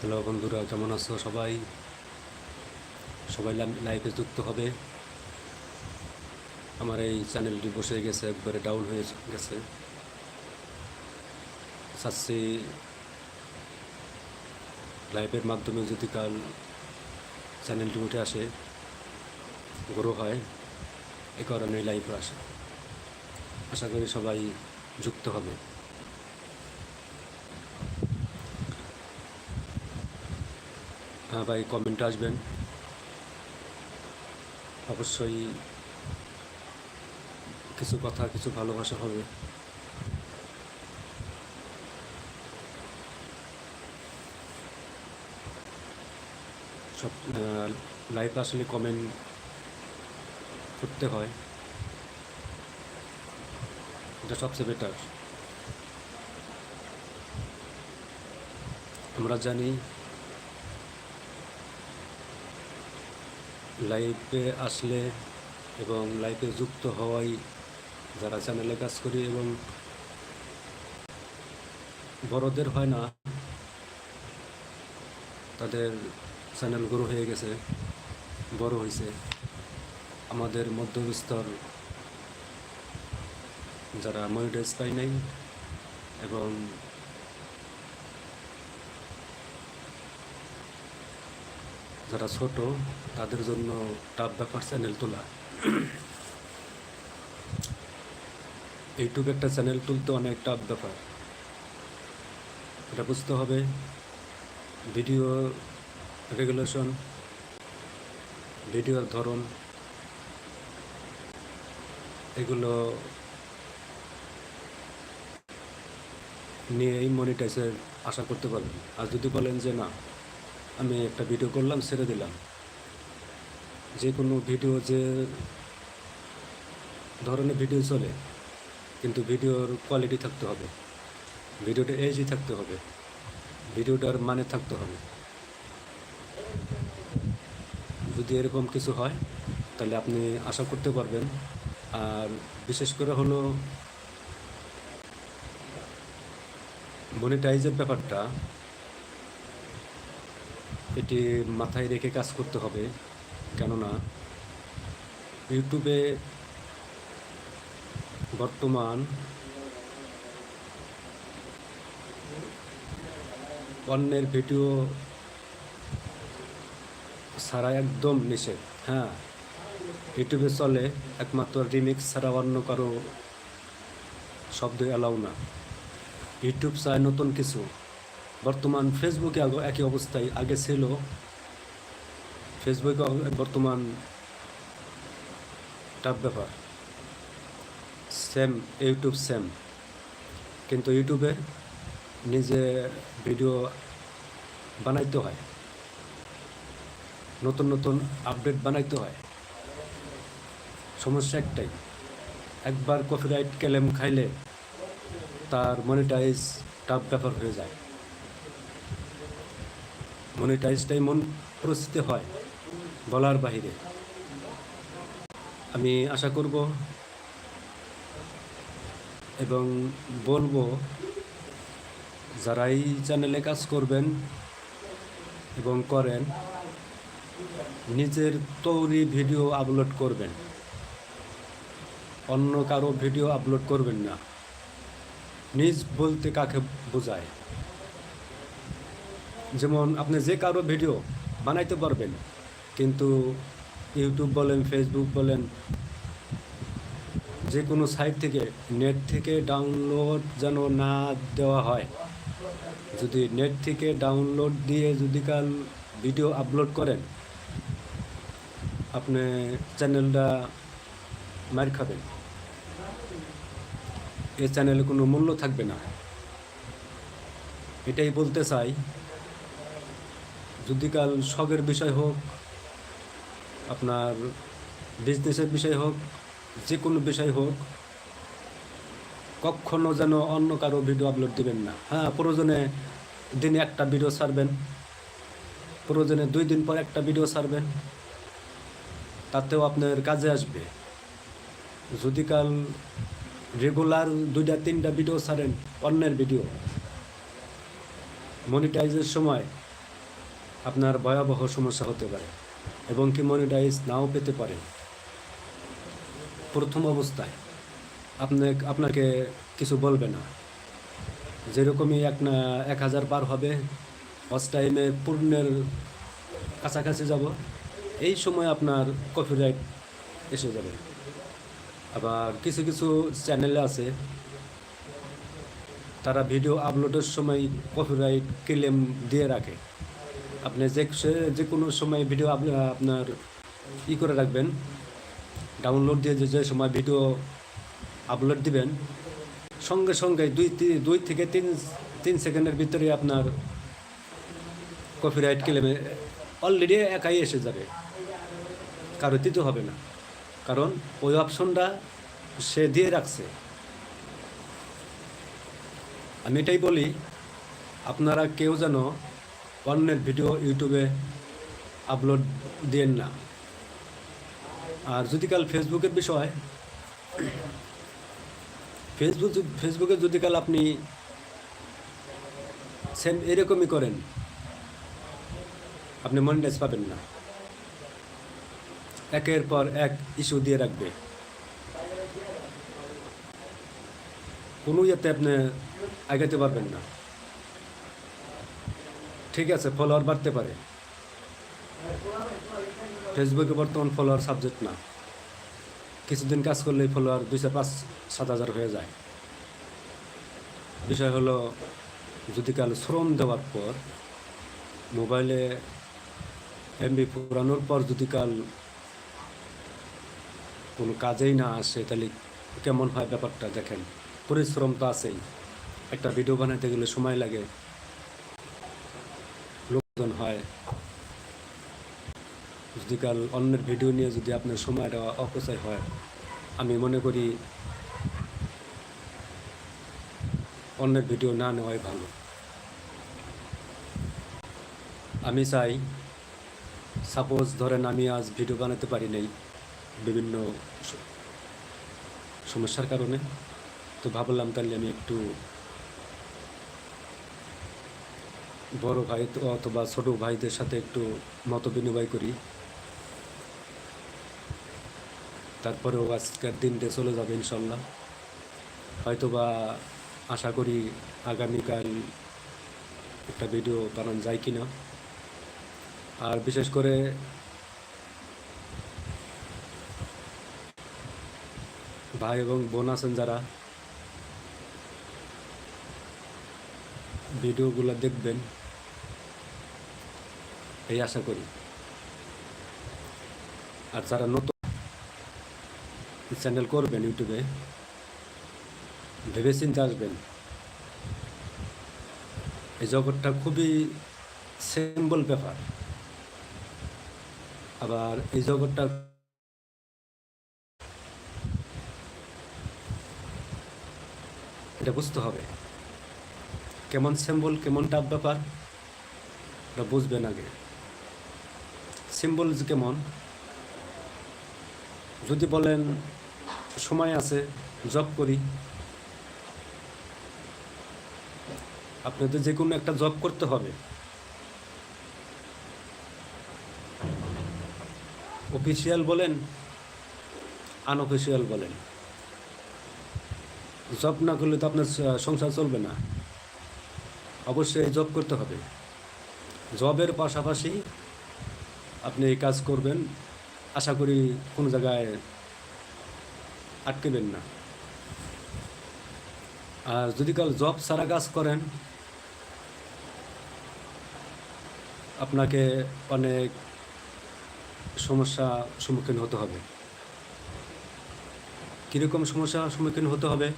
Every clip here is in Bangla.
হ্যালো বন্ধুরা, কেমন আছো সবাই? সবাই লাইফে যুক্ত হবে। আমার এই চ্যানেলটি বসে গেছে, একবারে ডাউন হয়ে গেছে। চাচ্ছি লাইভের মাধ্যমে যদি কাল চ্যানেলটি উঠে আসে গ্রো হয়, এ কারণে লাইভে আসে। আশা করি সবাই যুক্ত হবে। হ্যাঁ ভাই কমেন্ট আসবেন। অবশ্যই কিছু কথা, কিছু ভালোবাসা হবে। সব লাইফ আসলে কমেন্ট করতে হয়। এটা সবচেয়ে বেটার আমরা জানি লাইফে আসলে এবং লাইফে যুক্ত হওয়াই যারা চ্যানেলে কাজ করি এবং বড়দের হয় না, তাদের চ্যানেল গ্রো হয়ে গেছে, বড় হয়েছে আমাদের মধ্যবিস্তর যারা মনিটাইজ পাই নাই এবং যারা ছোট, তাদের জন্য টাফ ব্যাপার চ্যানেল তোলা। ইউটিউব একটা চ্যানেল তুলতে অনেক টাফ ব্যাপার এটা বুঝতে হবে। ভিডিও রেগুলেশন ভিডিওর ধরন, এগুলো নিয়েই মনিটাইজের আশা করতে পারবেন। আর যদি বলেন যে না আমি একটা ভিডিও করলাম, ছেড়ে দিলাম। যে কোনো ভিডিও যে ধরনের ভিডিও চলে, কিন্তু ভিডিওর কোয়ালিটি থাকতে হবে। ভিডিওটা এইচই থাকতে হবে। ভিডিওটার মানে থাকতে হবে। যদি এরকম কিছু হয়, তাহলে আপনি আশা করতে পারবেন। আর বিশেষ করে হলো মনিটাইজের ব্যাপারটা এটি মাথায় রেখে কাজ করতে হবে, কেননা ইউটিউবে বর্তমান অন্যের ভিডিও ছাড়া একদম নিষেধ। হ্যাঁ ইউটিউবে চলে একমাত্র রিমিক্স ছাড়া অন্য কারও শব্দ অ্যালাউ না। ইউটিউব চায় নতুন কিছু। বর্তমান ফেসবুকে একই অবস্থায় আগে ছিল। ফেসবুকে বর্তমান টাফ ব্যাপার। সেম ইউটিউব সেম কিন্তু ইউটিউবে নিজে ভিডিও বানাইতে হয়। নতুন নতুন আপডেট বানাইতে হয়। সমস্যা একটাই, একবার কপিরাইট ক্লেম খাইলে তার মনিটাইজ টাফ ব্যাপার হয়ে যায়। মনিটাইজটাই মন পরিস্থিতি হয় বলার বাহিরে আমি আশা করব এবং বলব, যারাই চ্যানেলে কাজ করবেন এবং করেন, নিজের তৈরি ভিডিও আপলোড করবেন। অন্য কারও ভিডিও আপলোড করবেন না। নিজ বলতে কাকে বোঝায়? যেমন আপনি যে কারও ভিডিও বানাইতে পারবেন, কিন্তু ইউটিউব বলেন ফেসবুক বলেন, যে কোনো সাইট থেকে নেট থেকে ডাউনলোড যেন না দেওয়া হয়। যদি নেট থেকে ডাউনলোড দিয়ে যদি কাল ভিডিও আপলোড করেন, আপনি চ্যানেলটা মার খাবেন। এই চ্যানেলে কোনো মূল্য থাকবে না। এটাই বলতে চাই যদি কাল শখের বিষয় হোক, আপনার বিজনেসের বিষয় হোক যে কোনো বিষয় হোক, কখনো যেন অন্য কারও ভিডিও আপলোড দিবেন না। হ্যাঁ প্রয়োজনে দিনে একটা ভিডিও ছাড়বেন। প্রয়োজনে দুই দিন পর একটা ভিডিও ছাড়বেন। তাতেও আপনার কাজে আসবে। যদি কাল রেগুলার দুইটা, তিনটা ভিডিও ছাড়েন, অন্যের ভিডিও মনিটাইজের সময় আপনার ভয়াবহ সমস্যা হতে পারে এবং কি মনিটাইজ নাও পেতে পারে। প্রথম অবস্থায় আপনি আপনাকে কিছু বলবে না। যেরকমই এক না, এক হাজার পার হবে, ফার্স্ট টাইমে পূর্ণের কাছাকাছি যাব, এই সময় আপনার কপিরাইট এসে যাবে। আবার কিছু কিছু চ্যানেলে আছে, তারা ভিডিও আপলোডের সময় কপিরাইট ক্লেম দিয়ে রাখে। আপনি যে যে কোনো সময় ভিডিও আপ- আপনার ই করে রাখবেন। ডাউনলোড দিয়ে যে সময় ভিডিও আপলোড দিবেন, সঙ্গে সঙ্গে দুই দুই থেকে তিন তিন সেকেন্ডের ভিতরে আপনার কপিরাইট ক্লেমে অলরেডি একাই এসে যাবে। কারও দিতে হবে না। কারণ ওই অপশনটা সে দিয়ে রাখছে। আমি এটাই বলি, আপনারা কেউ যেন অন্যের ভিডিও ইউটিউবে আপলোড দেন না। আর যদি কাল ফেসবুকের বিষয়, ফেসবুক ফেসবুকে যদি কাল আপনি সেম এরকমই করেন, আপনি মনিটাইজ পাবেন না। একের পর এক ইস্যু দিয়ে রাখবে। কোনো ইয়েতে আপনি আগাতে পারবেন না। ঠিক আছে ফলোয়ার বাড়তে পারে। ফেসবুকে বর্তমান ফলোয়ার সাবজেক্ট না। কিছুদিন কাজ করলেই ফলোয়ার দুইশো পাঁচ, সাত হাজার হয়ে যায়। বিষয় হলো, যদি কাল শ্রম দেওয়ার পর মোবাইলে এমবি পুরানোর পর যদি কাল কোনো কাজেই না আসে, তাহলে কেমন হয় ব্যাপারটা দেখেন। পরিশ্রম তো আছেই। একটা ভিডিও বানাতে গেলে সময় লাগে। হয়। যদি কাল অন্যের ভিডিও নিয়ে যদি আপনার সময়টা অপচয় হয়, আমি মনে করি অন্যের ভিডিও না নেওয়াই ভালো। আমি চাই সাপোজ ধরেন আমি আজ ভিডিও বানাতে পারি নাই বিভিন্ন সমস্যার কারণে, তো ভাবলাম তাহলে আমি একটু বড় ভাই অথবা ছোট ভাইদের সাথে একটু মত বিনিময় করি। তারপরেও আজকের দিনটা চলে যাবে ইনশাল্লাহ হয়তোবা আশা করি আগামীকাল একটা ভিডিও বানানো যায় কি না আর বিশেষ করে ভাই এবং বোন আছেন যারা ভিডিওগুলো দেখবেন। এই আশা করি। আর যারা নতুন চ্যানেল করবেন ইউটিউবে ভেবে আসবেন। এই জগৎটা খুবই সিম্পল ব্যাপার। আবার এই জগৎটা এটা বুঝতে হবে। কেমন সিম্বল কেমন টাফ ব্যাপার এটা বুঝবেন আগে। সিম্বল কেমন যদি বলেন, সময় আছে, জব করি। আপনাদের যে কোনো একটা জব করতে হবে। অফিসিয়াল বলেন, আনঅফিসিয়াল বলেন। জব না করলে তো আপনার সংসার চলবে না। অবশ্যই জব করতে হবে। জবের পাশাপাশি আপনি এই কাজ করবেন, আশা করি কোনো জায়গায় আটকেবেন না। আর যদি কাল জব সারা কাজ করেন, আপনাকে অনেক সমস্যা সম্মুখীন হতে হবে। কীরকম সমস্যা সম্মুখীন হতে হবে,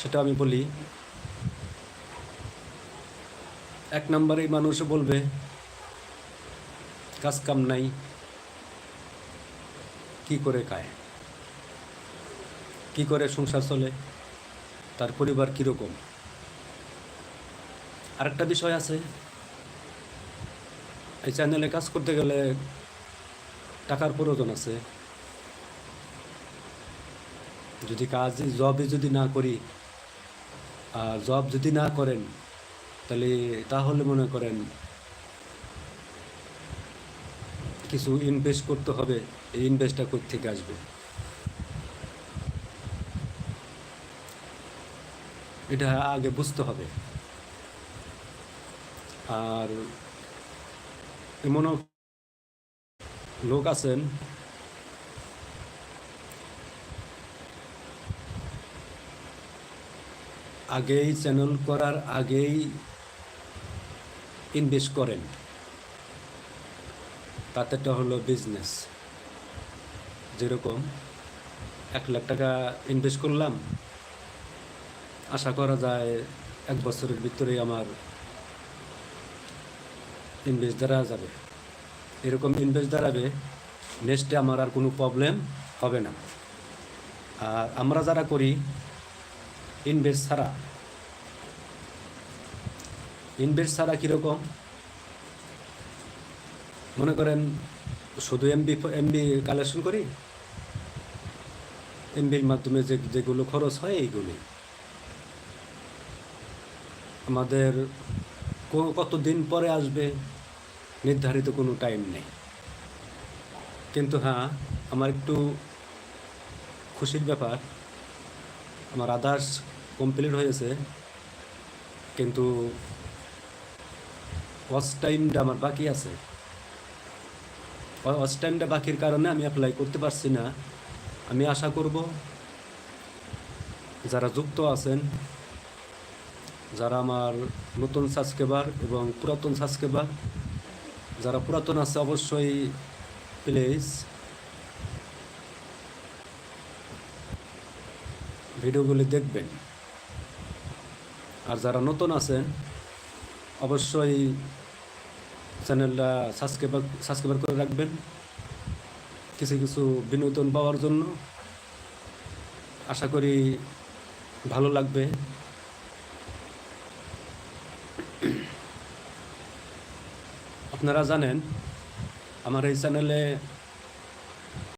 সেটা আমি বলি, এক নম্বরেই মানুষ বলবে কাজ কাম নাই, কি করে খায়? কি করে সংসার চলে? তার পরিবার কীরকম? আরেকটা বিষয় আছে, এই চ্যানেলে কাজ করতে গেলে টাকার প্রয়োজন আছে। যদি কাজ জবই যদি না করি, আর জব যদি না করেন, তাহলে তাহলে মনে করেন কিছু ইনভেস্ট করতে হবে, এই ইনভেস্টটা থেকে আসবে? এটা আগে বুঝতে হবে। আর এমনও লোক আছেন, আগেই চ্যানেল করার আগেই ইনভেস্ট করেন। তাতেটা হলো বিজনেস যেরকম এক লাখ টাকা ইনভেস্ট করলাম, আশা করা যায় এক বছরের ভিতরেই আমার ইনভেস্ট দ্বারা যাবে। এরকম ইনভেস্ট দাঁড়াবে নেক্সটে আমার আর কোনো প্রবলেম হবে না। আর আমরা যারা করি ইনভেস্ট ছাড়া ইনভেস্ট ছাড়া কীরকম? মনে করেন শুধু এমবি এমবি কালেকশন করি? এমবির মাধ্যমে যে, যেগুলো খরচ হয় এইগুলি। আমাদের কত দিন পরে আসবে নির্ধারিত কোনো টাইম নেই। কিন্তু হ্যাঁ আমার একটু খুশির ব্যাপার, আমার আদার্স কমপ্লিট হয়েছে, কিন্তু ওয়াচ টাইমটা আমার বাকি আছে। ওয়াচ টাইমটা বাকির কারণে আমি অ্যাপ্লাই করতে পারছি না। আমি আশা করব যারা যুক্ত আছেন, যারা আমার নতুন সাবস্ক্রাইবার এবং পুরাতন সাবস্ক্রাইবার যারা পুরাতন আছে অবশ্যই প্লিজ ভিডিওগুলি দেখবেন। আর যারা নতুন আছেন, অবশ্যই চ্যানেলটা সাবস্ক্রাইবার সাবস্ক্রাইবার করে রাখবেন। কিছু কিছু বিনোদন পাওয়ার জন্য আশা করি ভালো লাগবে। আপনারা জানেন, আমার এই চ্যানেলে